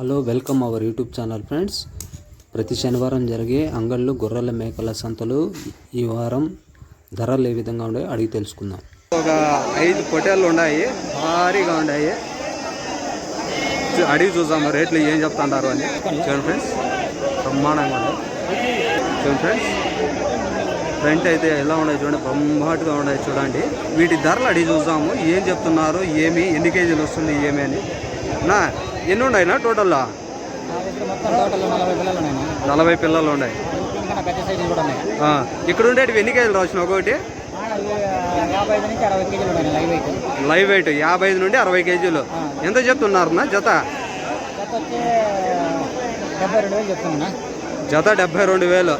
Hello welcome our YouTube channel friends. ప్రతి శనివారం జరిగే అంగళ్ళు గొర్రెల మేకల సంతలు ఈ వారం ధరలు ఏ విధంగా ఉన్నాయో అడిగి తెలుసుకుందాం. ఒక ఐదు పొటేళ్ళు ఉన్నాయి భారీగా ఉన్నాయి. అడిగి చూసాము రేట్లు ఏం చెప్తాంటారు అని. చూడండి ఫ్రెండ్స్ బ్రహ్మాండంగా ఉన్నాయి. చూడండి ఫ్రెండ్స్ ఫ్రంట్ అయితే ఎలా ఉన్నాయి చూడండి బ్రహ్మాటుగా ఉన్నాయి చూడండి. వీటి ధరలు అడిగి చూసాము ఏం చెప్తున్నారు ఏమి ఎన్ని కేజీలు వస్తుంది ఏమి అని. నా ఎన్ని ఉన్నాయినా టోటల్లో? టోటల్ నలభై పిల్లలు ఉన్నాయి. ఇక్కడ ఉండేటివి ఎన్ని కేజీలు రాసిన ఒకటి? లైవ్ వెయిట్ యాభై ఐదు నుండి అరవై కేజీలు. ఎంత చెప్తున్నారన్నా జత? జత డెబ్బై రెండు వేలు.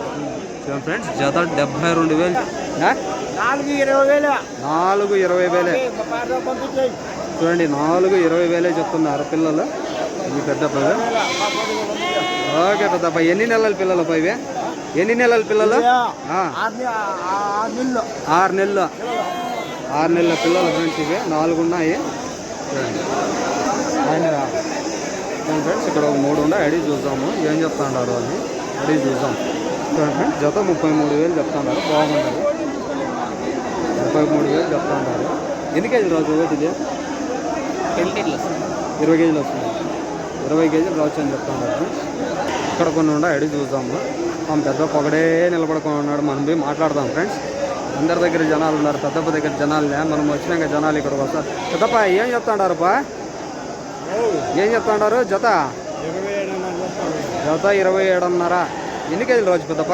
ఫ్రెండ్స్ జత డెబ్బై రెండు వేలు? నాలుగు ఇరవై వేలు. నాలుగు ఇరవై వేలే. చూడండి నాలుగు ఇరవై వేలే చెప్తున్నారు పిల్లలు ఈ పెద్ద పిల్లలు ఓకే పెద్దప్ప ఎన్ని నెలల పిల్లలు పై ఇవి? ఎన్ని నెలల పిల్లలు? ఆరు నెలలు. ఆరు నెలలు. పిల్లలు ఫ్రెండ్స్ ఇవి. నాలుగు ఉన్నాయి. ఫ్రెండ్స్ ఇక్కడ ఒక మూడు ఉన్నాయి. అడిగి చూద్దాము. ఏం చెప్తాండారు అని అడిగి చూద్దాం. చూడండి ఫ్రెండ్స్ జత ముప్పై మూడు వేలు చెప్తాండారు. బాగుంటుంది ముప్పై మూడు వేలు చెప్తాండారు. ఎన్ని కేజీలు రాజు ఇది? ఇరవై కేజీలు వస్తుంది ఇరవై కేజీలు రావచ్చు అని చెప్తాండారు ఫ్రెండ్స్. ఇక్కడ కొన్ని ఉన్నాయి అడిగి చూద్దాము. మనం పెద్ద పొగడే నిలబడుకొని ఉన్నాడు మనం పోయి మాట్లాడదాం ఫ్రెండ్స్. అందరి దగ్గర జనాలు ఉన్నారు పెద్దప్ప దగ్గర జనాలు లే మనం వచ్చినాక జనాలు ఇక్కడికి వస్తారు. పెద్దప్ప ఏం చెప్తాండారప్పా ఏం చెప్తాండారు జత? జత ఇరవై ఏడున్నర. ఎన్ని కేజీలు రోజు పెద్దప్ప?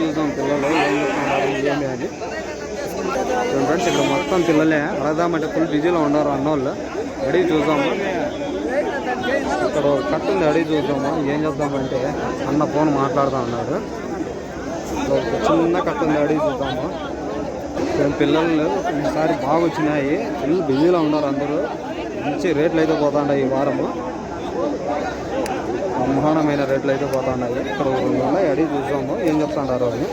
చూద్దాం పిల్లలు ఏం చెప్తున్నారు ఏమి అని ఫ్రెండ్స్ ఇక్కడ మొత్తం పిల్లలే అడగదామంటే ఫుల్ బిజీలో ఉన్నారు అన్నోళ్ళు. అడిగి చూద్దాము? ఇక్కడ ఒక కట్ట ఉంది అడిగి చూద్దాము? ఏం చేద్దామంటే అన్న ఫోన్ మాట్లాడుతూ ఉన్నాడు. ఒక చిన్న కట్టు ఉంది అడిగి చూద్దాము? పిల్లలు ఈసారి బాగా వచ్చినాయి ఫుల్ బిజీలో ఉన్నారు అందరూ. మంచి రేట్లు అయితే పోతాండాయి ఈ వారము. బ్రహ్మాండమైన రేట్లు అయితే పోతున్నాయి. ఇక్కడ రెండు ఉన్నాయి అడిగి చూసాము ఏం చెప్తాండారు అది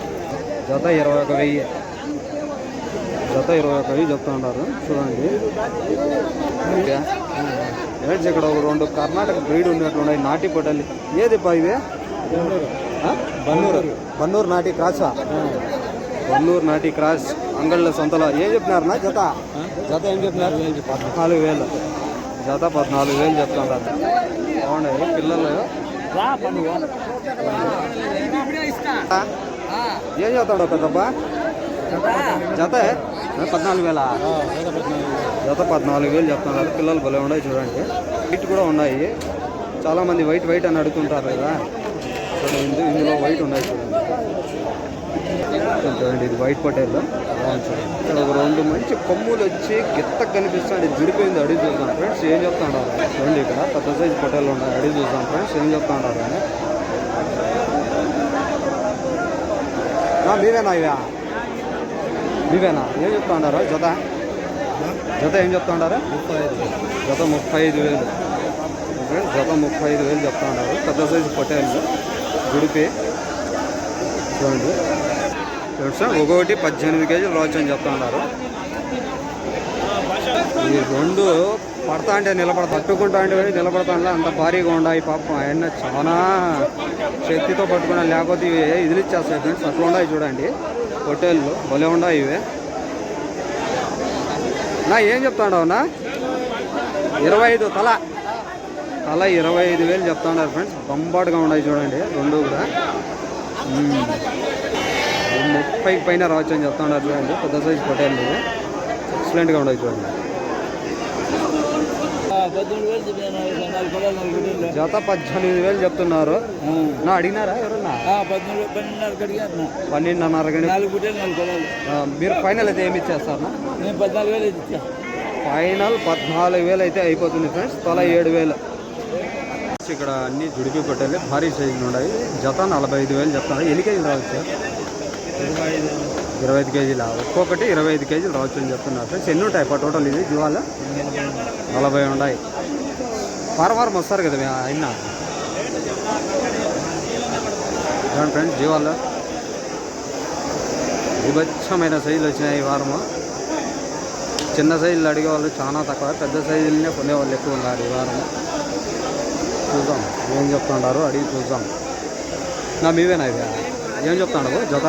జత ఇరవై ఒక వెయ్యి. జత ఇరవై ఒక వెయ్యి చెప్తాండారు చూడండి. రేట్స్ ఇక్కడ ఒక రెండు కర్ణాటక బ్రీడ్ ఉన్నట్లు ఉన్నాయి. నాటి పొట్టలు ఏది పా ఇవి? బన్నూరు. బన్నూరు నాటి క్రాసా బన్నూరు నాటి క్రాస్ అంగళ్ళ సొంతలో. ఏం చెప్పినారు నా జత? జత ఏం చెప్పినారు? పద్నాలుగు వేలు. జత పద్నాలుగు వేలు చెప్తున్నారు బాగున్నాయి. పిల్లలు ఆ? ఏం చెప్తాడు పెద్దప్ప? జత? పద్నాలుగు వేల. జత పద్నాలుగు వేలు. చెప్తున్నారు. పిల్లలు భలే ఉన్నాయి చూడండి. వైట్ కూడా ఉన్నాయి. చాలా మంది వైట్ వైట్ అని అడుగుతుంటారు కదా. చూడండి ఇందు- ఇందులో వైట్ ఉన్నాయి చూడండి. చూడండి ఇది వైట్ పొటేల్ ఇక్కడ ఒక రెండు మంచి కొమ్ములు వచ్చి గిత్త కనిపిస్తుంది విడిపోయింది అడిగి చూద్దాం ఫ్రెండ్స్. ఏం చెప్తా ఉన్నారు చూడండి ఇక్కడ పెద్ద సైజు పొటేలు ఉన్నాయి. అడిగి చూద్దాం ఫ్రెండ్స్. ఏం చెప్తా ఆ, మీవేనా ఇవా? ఇవేనా ఏం చెప్తా ఉన్నారు జత? జత ఏం చెప్తా ఉన్నారు జత ముప్పై ఐదు వేలు జత ముప్పై ఐదు వేలు చెప్తా ఉన్నారు పెద్ద సైజు పొటేళ్ళు గుడిపి. చూడండి. ఫ్రెండ్స్ ఒక్కొక్కటి పద్దెనిమిది కేజీలు రోజు అని చెప్తా ఉన్నారు ఈ రెండు పడతా అంటే నిలబడ పట్టుకుంటా అంటే నిలబడతా అంటే అంత భారీగా ఉన్నాయి పాపం. ఆయన చాలా శక్తితో పట్టుకున్నా లేకపోతే ఇవి ఇదిలిచ్చేస్తాయి ఫ్రెండ్స్ అట్లా ఉన్నాయి చూడండి. హోటళ్ళు భలే ఉన్నాయి ఇవే. నా ఏం చెప్తాడు నా ఇరవై ఐదు తల. తల ఇరవై ఐదు వేలు చెప్తాడారు ఫ్రెండ్స్ బొంబాటుగా ఉన్నాయి చూడండి రెండు కూడా. ముప్పై ముప్పైకి పైన రావచ్చు అని చెప్తాడారు చూడండి పెద్ద సైజ్ పొటేళ్ళు ఎక్సలెంట్గా ఉన్నాయి చూడండి పద్దెనిమిది వేలు చెప్పిన నాలుగు పిల్లలు నాలుగు గుడ్డలు జత పద్దెనిమిది వేలు చెప్తున్నారు. నా అడిగినారా ఎవరన్నా? పన్నెండున్నర మీరు ఫైనల్ అయితే ఏమి ఇచ్చేస్తారా ఫైనల్ పద్నాలుగు వేలు అయితే అయిపోతుంది ఫ్రెండ్స్. తల ఏడు వేలు. ఇక్కడ అన్ని జుడిపి పెట్టాలి భారీ సైజులు ఉన్నాయి. జత నలభై ఐదు వేలు చెప్తాను ఎన్ని కేజీలు రావచ్చు? ఇరవై ఐదు కేజీల ఒక్కొక్కటి ఇరవై ఐదు కేజీలు రావచ్చు అని చెప్తున్నారు ఫ్రెండ్స్. ఎన్ని ఉంటాయి ఇప్పుడు టోటల్ ఇది జీవాలు? నలభై ఉన్నాయి. వారం వారం వస్తారు కదా అయినా ఆయన చూడండి ఫ్రెండ్స్ జీవాలు. విభత్సమైన సైజులు వచ్చినాయి ఈ వారము. చిన్న సైజులు అడిగేవాళ్ళు చాలా తక్కువ. పెద్ద సైజులనే కొనేవాళ్ళు ఎక్కువ ఉన్నారు ఈ వారం చూద్దాం ఏం చెప్తున్నారు? అడిగి చూద్దాం. నా మీవేనా ఇవి ఏం చెప్తున్నాడు జత?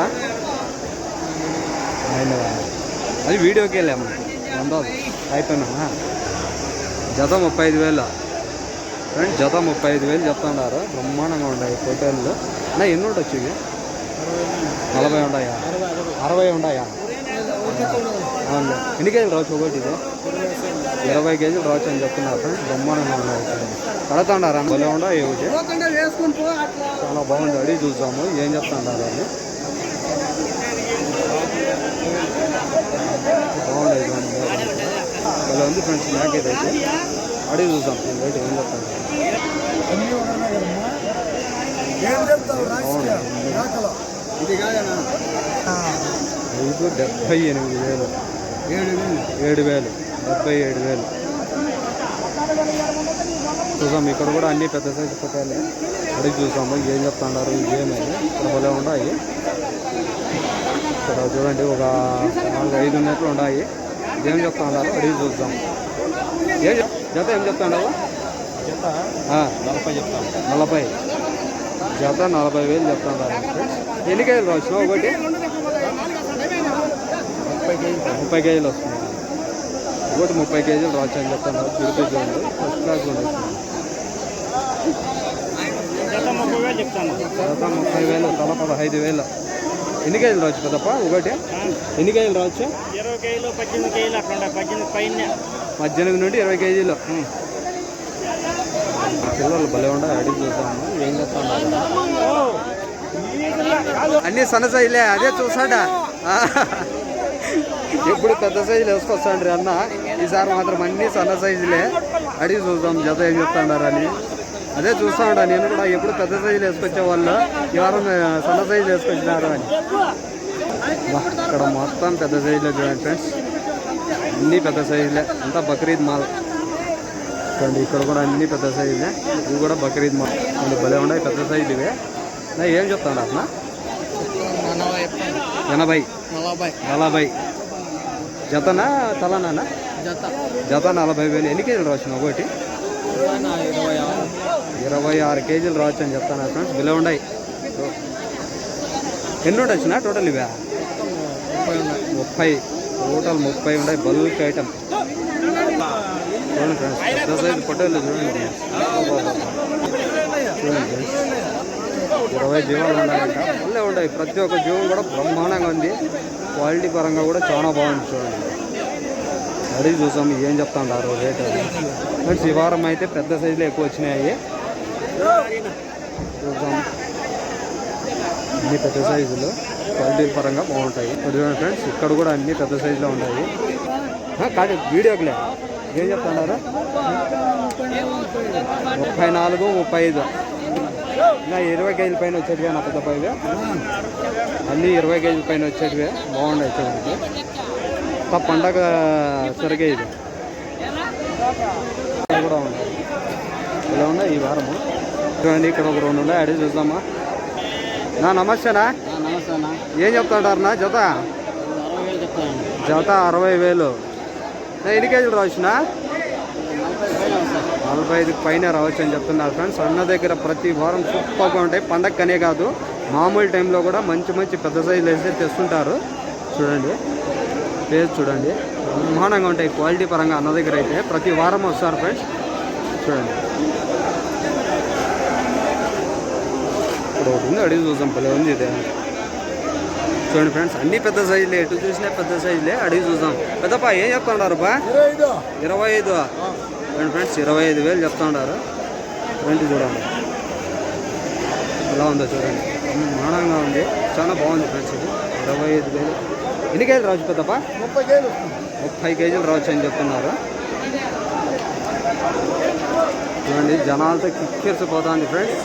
అది వీడియోకి వెళ్ళాము. వందో అయిపోయినా. జత ముప్పై ఐదు వేలు. ఫ్రెండ్ జత ముప్పై ఐదు వేలు చెప్తున్నారు. బ్రహ్మాండంగా ఉన్నాయి హోటల్లో నా ఎన్ని ఉండొచ్చు ఇవి నలభై ఉన్నాయా అరవై ఉన్నాయా అవును ఎన్ని కేజీలు రావచ్చు ఒకటి ఇది? ఇరవై కేజీలు రావచ్చు అని చెప్తున్నారు ఫ్రెండ్స్ బ్రహ్మాండంగా ఉన్నాయి. కడతాడారా? భలే ఉండా ఏ ఒకటి చాలా బాగుంది. అడిగి చూద్దాము. ఏం చెప్తాడారు అని బాగుంది ఇదిగోండి. ఉంది ఫ్రెండ్స్ మ్యాక్ అయితే అడిగి చూద్దాం నేను రేటు ఏం చెప్తాను ఐదు డెబ్బై ఎనిమిది వేలు ఏడు వేలు డెబ్బై ఏడు వేలు చూసాం ఇక్కడ కూడా అన్ని పెద్ద సైజు పుట్టాలి అడిగి చూసాము ఏం చెప్తాడారు ఏమని ఉండవు ఉన్నాయి ఇక్కడ చూడండి ఒక నాలుగు ఐదు ఉన్నట్లు ఉన్నాయి. ఏం చెప్తున్నారు అడిగి చూద్దాం. ఏం జత ఏం చెప్తాడావు నలభై చెప్తాను నలభై. జత నలభై వేలు చెప్తున్నారు ఎన్ని కేజీలు వచ్చినావు ఒకటి? ముప్పై కేజీలు వస్తున్నాయి. ఒకటి ముప్పై కేజీలు రావచ్చు అని చెప్తున్నారు తిరుపతి చూడండి. ఫస్ట్ క్లాస్ ఉంది జత ముప్పై వేలు చెప్తాను జత ముప్పై వేలు తల పదహైదు వేలు. ఎన్ని కేజీలు రావచ్చు కదప్ప ఒకటి? ఎన్ని కేజీలు రావచ్చు? ఇరవై కేజీలు పద్దెనిమిది కేజీలు ఉంటాయి పద్దెనిమిది పైన పద్దెనిమిది నుండి ఇరవై కేజీలు. పిల్లలు భలే ఉండే అడిగి చూద్దాము ఏం చెప్తున్నారు అన్ని సన్న సైజులే అదే చూసాడా. ఎప్పుడు పెద్ద సైజులు వేసుకొస్తాండ్రి అన్న. ఈసారి మాత్రం అన్ని సన్న సైజులే. అడిగి చూద్దాం జత ఏం చెప్తాడారని అదే చూస్తా ఉంటా నేను కూడా ఎప్పుడు పెద్ద సైజులు వేసుకొచ్చే వాళ్ళు. ఈ వారం ఆ, సన్న సైజులు వేసుకొచ్చినారు అని. ఇక్కడ మొత్తం పెద్ద సైజులే చూడండి ఫ్రెండ్స్. అన్ని పెద్ద సైజులే. అంతా బక్రీద్ మాల్. చూడండి ఇక్కడ కూడా అన్ని పెద్ద సైజులే. ఇవి కూడా బక్రీద్ మాల్. చూడండి భలే ఉన్నాయి పెద్ద సైజులు ఇవే. నా ఏం చెప్తాను అట్లా ఎనభై. నలభై. జతనా తలనా జత. జత నలభై వేలు. ఎన్ని కేజీలు రావచ్చు ఒకటి? ఇరవై ఆరు కేజీలు రావచ్చు అని చెప్తాను ఫ్రెండ్స్. బిలో ఉన్నాయి. ఎన్ని ఉంటాయి వచ్చినా టోటల్ ఇవే? ముప్పై. ఉన్నాయి ముప్పై టోటల్ ముప్పై ఉన్నాయి. బల్క్ ఐటమ్ చూడండి ఫ్రెండ్స్. పెద్ద సైజు పొట్టలు చూడండి. చూడండి ఇరవై జీవాలు ఉన్నాయంట మళ్ళీ ఉన్నాయి. ప్రతి ఒక్క జీవం కూడా బ్రహ్మాండంగా ఉంది. క్వాలిటీ పరంగా కూడా చాలా బాగుంది చూడండి. అడిగి చూసాం ఏం చెప్తాంటారు రేట్ అది. ఫ్రెండ్స్ ఈ వారం అయితే పెద్ద సైజులో ఎక్కువ వచ్చినాయి. చూద్దాం. అన్ని పెద్ద సైజులు. క్వాలిటీ పరంగా బాగుంటాయి. చూడండి ఫ్రెండ్స్ ఇక్కడ కూడా అన్ని పెద్ద సైజులో ఉన్నాయి. కాదు వీడియోకిలే. ఏం చెప్తున్నారు ముప్పై నాలుగు ముప్పై ఐదు. ఇంకా ఇరవై కేజీల పైన వచ్చేటివే నా పెద్ద పైవే అన్నీ ఇరవై కేజీల పైన వచ్చేటివే. బాగున్నాయి చూడండి ఇంకా పండగ సరిగే ఇది. కూడా ఉన్నాయి ఇలా ఉన్నాయి ఈ వారము. చూడండి ఇక్కడ ఒక రెండు ఉన్నాయి. అడిగి చూద్దామా? నా నమస్తేనా నమస్తే అన్న ఏం చెప్తాడారు నా జత? జత అరవై వేలు. ఎన్ని కేజీలు రావచ్చునా? నలభై ఐదుకి పైన రావచ్చు అని చెప్తున్నారు ఫ్రెండ్స్. అన్న దగ్గర ప్రతి వారం సూపర్గా ఉంటాయి. పండగకనే కాదు మామూలు టైంలో కూడా మంచి మంచి పెద్ద సైజులు వేస్తే తెస్తుంటారు. చూడండి. పేజ్ చూడండి. బ్రహ్మాండంగా ఉంటాయి. క్వాలిటీ పరంగా అన్న దగ్గర అయితే ప్రతి వారం వస్తారు ఫ్రెండ్స్. చూడండి. ఇప్పుడు ఒకటి ఉంది అడిగి చూద్దాం. భలే ఉంది ఇదే. చూడండి ఫ్రెండ్స్ అన్ని పెద్ద సైజులే. ఎటు చూసినా పెద్ద సైజులే. అడిగి చూద్దాం. పెద్దపా ఏం చెప్తున్నారు బా ఇరవై ఐదు. చూడండి ఫ్రెండ్స్ ఇరవై ఐదు వేలు చెప్తున్నారు. ఫ్రెండ్ చూడండి. ఎలా ఉందో చూడండి. మానంగా ఉంది. చాలా బాగుంది ఫ్రెండ్స్ ఇది. ఇరవై ఐదు వేలు. ఎన్ని కేజీలు రావచ్చు పెద్దప్ప? ముప్పై కేజీలు. ముప్పై కేజీలు రావచ్చు అని చెప్తున్నారు. చూడండి జనాలతో కిక్కిరిసిపోతుంది ఫ్రెండ్స్